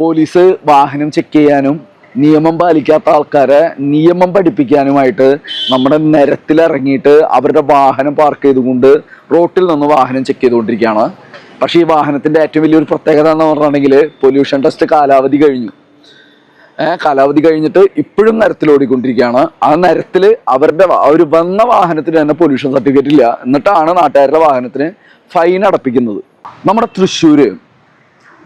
Police വാഹനം check ചെയ്യാനും നിയമം പാലിക്കാത്ത ആൾക്കാരെ നിയമം പഠിപ്പിക്കാനുമായിട്ട് നമ്മുടെ നിരത്തിലിറങ്ങിയിട്ട് അവരുടെ വാഹനം പാർക്ക് ചെയ്തുകൊണ്ട് റോട്ടിൽ നിന്ന് വാഹനം ചെക്ക് ചെയ്തുകൊണ്ടിരിക്കുകയാണ്. പക്ഷേ ഈ വാഹനത്തിന്റെ ഏറ്റവും വലിയൊരു പ്രത്യേകത എന്ന് പറഞ്ഞിട്ടുണ്ടെങ്കിൽ പൊല്യൂഷൻ ടെസ്റ്റ് കാലാവധി കഴിഞ്ഞു. കാലാവധി കഴിഞ്ഞിട്ട് ഇപ്പോഴും നിരത്തിൽ ഓടിക്കൊണ്ടിരിക്കുകയാണ്. ആ നിരത്തിൽ അവരുടെ അവർ വന്ന വാഹനത്തിന് തന്നെ പൊല്യൂഷൻ സർട്ടിഫിക്കറ്റ് ഇല്ല. എന്നിട്ടാണ് നാട്ടുകാരുടെ വാഹനത്തിന് ഫൈൻ അടപ്പിക്കുന്നത്. നമ്മുടെ തൃശ്ശൂര്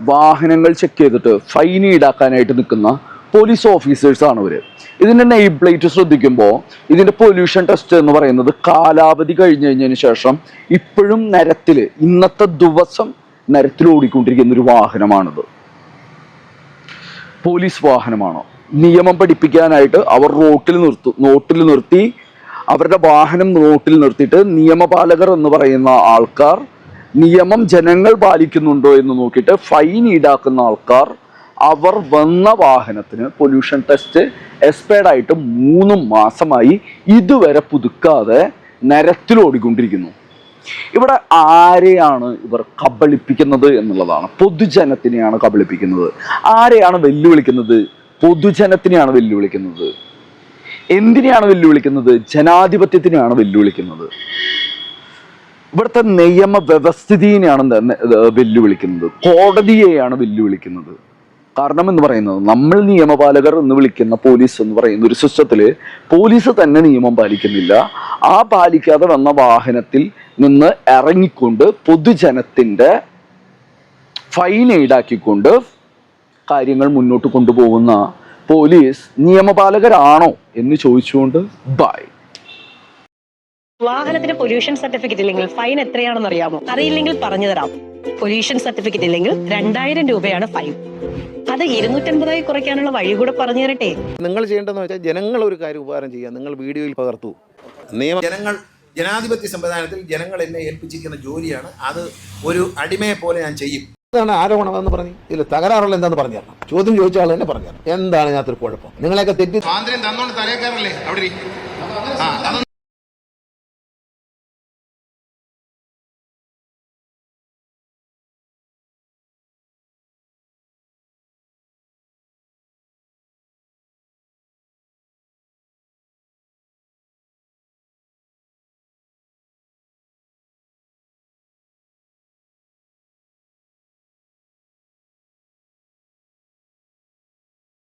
വാഹനങ്ങൾ ചെക്ക് ചെയ്തിട്ട് ഫൈൻ ഈടാക്കാനായിട്ട് നിൽക്കുന്ന പോലീസ് ഓഫീസേഴ്സ് ആണ് ഇവർ. ഇതിന്റെ നെയിം പ്ലേറ്റ് ശ്രദ്ധിക്കുമ്പോൾ ഇതിന്റെ പൊല്യൂഷൻ ടെസ്റ്റ് എന്ന് പറയുന്നത് കാലാവധി കഴിഞ്ഞു കഴിഞ്ഞതിന് ശേഷം ഇപ്പോഴും നരത്തിൽ ഇന്നത്തെ ദിവസം നരത്തിൽ ഓടിക്കൊണ്ടിരിക്കുന്ന ഒരു വാഹനമാണിത്. പോലീസ് വാഹനമാണോ? നിയമം പഠിപ്പിക്കാനായിട്ട് അവർ റോട്ടിൽ നിർത്തു നോട്ടിൽ നിർത്തി അവരുടെ വാഹനം നോട്ടിൽ നിർത്തിയിട്ട് നിയമപാലകർ എന്ന് പറയുന്ന ആൾക്കാർ നിയമം ജനങ്ങൾ പാലിക്കുന്നുണ്ടോ എന്ന് നോക്കിയിട്ട് ഫൈൻ ഈടാക്കുന്ന ആൾക്കാർ അവർ വന്ന വാഹനത്തിന് പൊല്യൂഷൻ ടെസ്റ്റ് എക്സ്പയർഡ് ആയിട്ട് മൂന്ന് മാസമായി ഇതുവരെ പുതുക്കാതെ നിരത്തിൽ ഓടിക്കൊണ്ടിരിക്കുന്നു. ഇവിടെ ആരെയാണ് ഇവർ കബളിപ്പിക്കുന്നത് എന്നുള്ളതാണ്. പൊതുജനത്തിനെയാണ് കബളിപ്പിക്കുന്നത്. ആരെയാണ് വെല്ലുവിളിക്കുന്നത്? പൊതുജനത്തിനെയാണ് വെല്ലുവിളിക്കുന്നത്. എന്തിനെയാണ് വെല്ലുവിളിക്കുന്നത്? ജനാധിപത്യത്തിനെയാണ് വെല്ലുവിളിക്കുന്നത്. ഇവിടുത്തെ നിയമ വ്യവസ്ഥിതിനെയാണ് വെല്ലുവിളിക്കുന്നത്. കോടതിയെയാണ് വെല്ലുവിളിക്കുന്നത്. കാരണം എന്ന് പറയുന്നത് നമ്മൾ നിയമപാലകർ എന്ന് വിളിക്കുന്ന പോലീസ് എന്ന് പറയുന്ന ഒരു സിസ്റ്റത്തിൽ പോലീസ് തന്നെ നിയമം പാലിക്കുന്നില്ല. ആ പാലിക്കാതെ വന്ന വാഹനത്തിൽ നിന്ന് ഇറങ്ങിക്കൊണ്ട് പൊതുജനത്തിന്റെ ഫൈൻ ഈടാക്കിക്കൊണ്ട് കാര്യങ്ങൾ മുന്നോട്ട് കൊണ്ടുപോകുന്ന പോലീസ് നിയമപാലകരാണോ എന്ന് ചോദിച്ചുകൊണ്ട് ബൈ വാഹനത്തിന് പൊല്യൂഷൻ സർട്ടിഫിക്കറ്റ് ഇല്ലെങ്കിൽ ഫൈൻ എത്രയാണെന്ന് അറിയാമോ? അറിയില്ലെങ്കിൽ പറഞ്ഞു തരാം. പൊല്യൂഷൻ സർട്ടിഫിക്കറ്റ് ഇല്ലെങ്കിൽ രണ്ടായിരം രൂപയാണ് ഫൈൻ അത് ഇരുന്നൂറ്റൻപതായി കുറയ്ക്കാനുള്ള വഴി കൂടെ പറഞ്ഞു തരട്ടെ? നിങ്ങൾ ചെയ്യേണ്ടതെന്ന് വെച്ചാൽ ജനങ്ങൾ ഒരു കാര്യം ഉപകാരം ചെയ്യുക. നിങ്ങൾ വീഡിയോയിൽ പകർത്തു. നിയമ ജനങ്ങൾ ജനാധിപത്യ സംവിധാനത്തിൽ ജനങ്ങൾ എന്നെ ഏൽപ്പിച്ചിരിക്കുന്ന ജോലിയാണ്. അത് ഒരു അടിമയെ പോലെ ഞാൻ ചെയ്യും. എന്താണ് ആരോപണം എന്ന് പറഞ്ഞു ഇതിൽ തകരാറുള്ള എന്താന്ന് പറഞ്ഞു തരണം. ചോദ്യം ചോദിച്ച ആൾ തന്നെ പറഞ്ഞു തരണം. എന്താണ് ഇതിനകത്തൊരു കുഴപ്പം? നിങ്ങളെയൊക്കെ തെറ്റി സ്വാതന്ത്ര്യം തന്നോണ്ട് തലേക്കാറല്ലേ അവിടെ